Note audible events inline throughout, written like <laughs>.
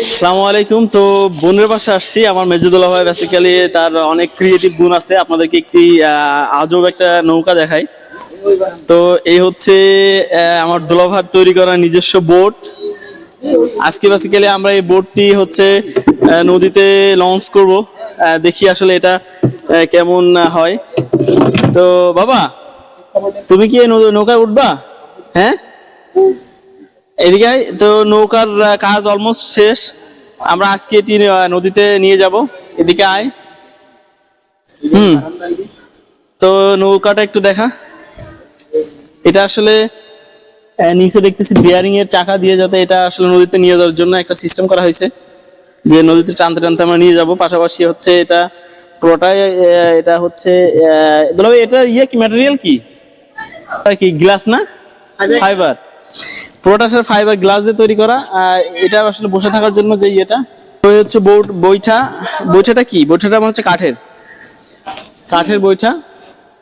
আসসালামু আলাইকুম। তো বোনের আসছি। আমার বেসিক্যালি তার অনেক ক্রিয়েটিভ গুণ আছে। আপনাদেরকে একটি আজব একটা নৌকা দেখাই। তো এই হচ্ছে আমার তৈরি নিজস্ব বোট আজকে বেসিক্যালি আমরা এই বোটটি হচ্ছে নদীতে লঞ্চ করব। দেখি আসলে এটা কেমন হয়। তো বাবা, তুমি কি নৌকায় উঠবা? হ্যাঁ? এদিকে তো নৌকার কাজ অলমোস্ট শেষ। আমরা আজকে এটি নদীতে নিয়ে যাব। এদিকে আয়। হুম। তো নৌকাটা একটু দেখা। এটা আসলে নিচে দেখতেছি বিয়ারিং এর চাকা দিয়ে যাতে এটা আসলে নদীতে নিয়ে যাওয়ার জন্য একটা সিস্টেম করা হয়েছে। যে নদীতে টানতে টানতে আমরা নিয়ে যাব। পাশাপাশি হচ্ছে এটা পুরোটাই এটা হচ্ছে এটা ইয়ে কি ম্যাটেরিয়াল কি? কি গ্লাস না? ফাইবার পুরোটা ফাইবার গ্লাস দিয়ে তৈরি করা এটা আসলে বসে থাকার জন্য যে ইয়েটা ওই হচ্ছে বোট বইটা বইটাটা কি? বইটাটা আমার হচ্ছে কাঠের। কাঠের বইটা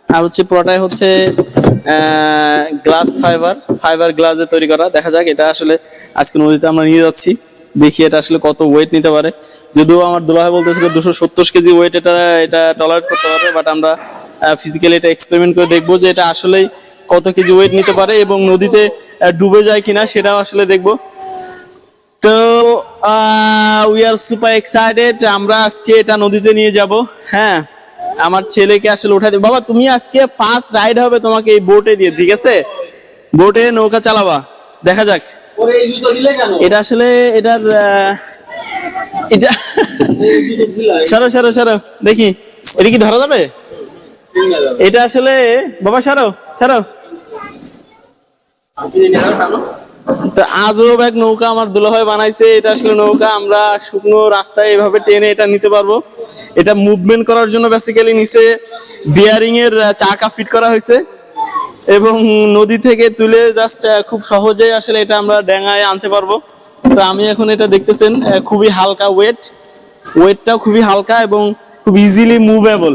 আর হচ্ছে পুরোটাই হচ্ছে গ্লাস ফাইবার ফাইবার গ্লাস দিয়ে তৈরি করা। দেখা যাক, এটা আসলে আজকে নদীতে আমরা নিয়ে যাচ্ছি। দেখি এটা আসলে কত ওয়েট নিতে পারে। যদিও আমার দুলাভাই বলতেছিল দুশো সত্তর কেজি ওয়েট এটা এটা টলারেট করতে পারবে বাট আমরা ফিজিক্যালি এটা এক্সপেরিমেন্ট করে দেখব যে এটা আসলেই কত কেজি ওয়েট নিতে পারে এবং নদীতে ডুবে যায় কিনা সেটাও আসলে দেখব। তো উই আর সুপার এক্সাইটেড আমরা আজকে এটা নদীতে নিয়ে যাব। হ্যাঁ আমার ছেলেকে আসলে উঠাতে বাবা তুমি আজকে ফার্স্ট রাইড হবে তোমাকে এই বোটে দিয়ে ঠিক আছে? বোটে নৌকা চালাবা। দেখা যাক। এটা আসলে এটার এটা সারো সারো সারো। দেখি এটা কি ধরা যাবে? এটা আসলে, বাবা, সারো সারো। তো আজব এক নৌকা আমার দুলাভাই বানাইছে, এটা আসলে নৌকা, আমরা শুকনো রাস্তায় এভাবে টেনে এটা নিতে পারব। এটা মুভমেন্ট করার জন্য বেসিক্যালি নিচে বিয়ারিং এর চাকা ফিট করা হয়েছে। এবং নদী থেকে তুলে জাস্ট খুব সহজে আসলে এটা আমরা ড্যাঙায় আনতে পারব। তো আমি এখন এটা দেখতেছেন খুবই হালকা ওয়েট ওয়েটটাও খুবই হালকা এবং খুব ইজিলি মুভেবল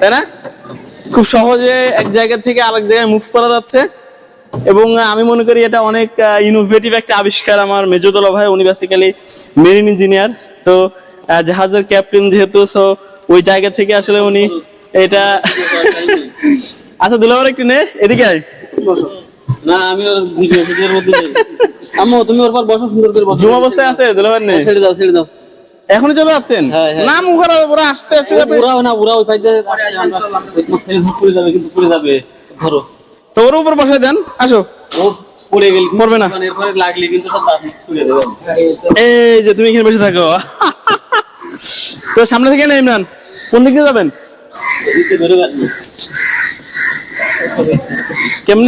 তাই না? খুব সহজে এক জায়গা থেকে আরেক জায়গায় মুভ করা যাচ্ছে। এবং আমি মনে করি এটা অনেক ইনোভেটিভ একটা আবিষ্কার আমার মেজদুল্লাহ ভাই উনি বেসিক্যালি মেরিন ইঞ্জিনিয়ার তো জাহাজের ক্যাপ্টেন যেহেতু সো ওই জায়গা থেকে আসলে উনি এটা <laughs> আচ্ছা দুলাভাই একটু নে এদিকে আয়। না আমি ওর ভিডিও ভিডিওর মধ্যে। আম্মু তুমি ওর পর বসো সুন্দর করে বসো। জুম অবস্থায় আছে দুলাভাই নে। ছেড়ে দাও ছেড়ে দাও। এখনই চলে যাচ্ছেন? নাম হ্যাঁ। না মুখারা ওরা আস্তে আস্তে যাবে? পুরা না পুরা ওই পাইতে তোমার ছেলে পড়ে যাবে কিন্তু পড়ে যাবে। ধরো। তো ওর উপর বসাই দেন আসো। ও পড়ে গেল পড়বে না। মানে এরপরে লাগলে কিন্তু সব তুলে দেবে এই যে তুমি এখানে বসে থাকো। তো সামনে থেকে না ইমরান কোন দিক যাবেন। কেমনে?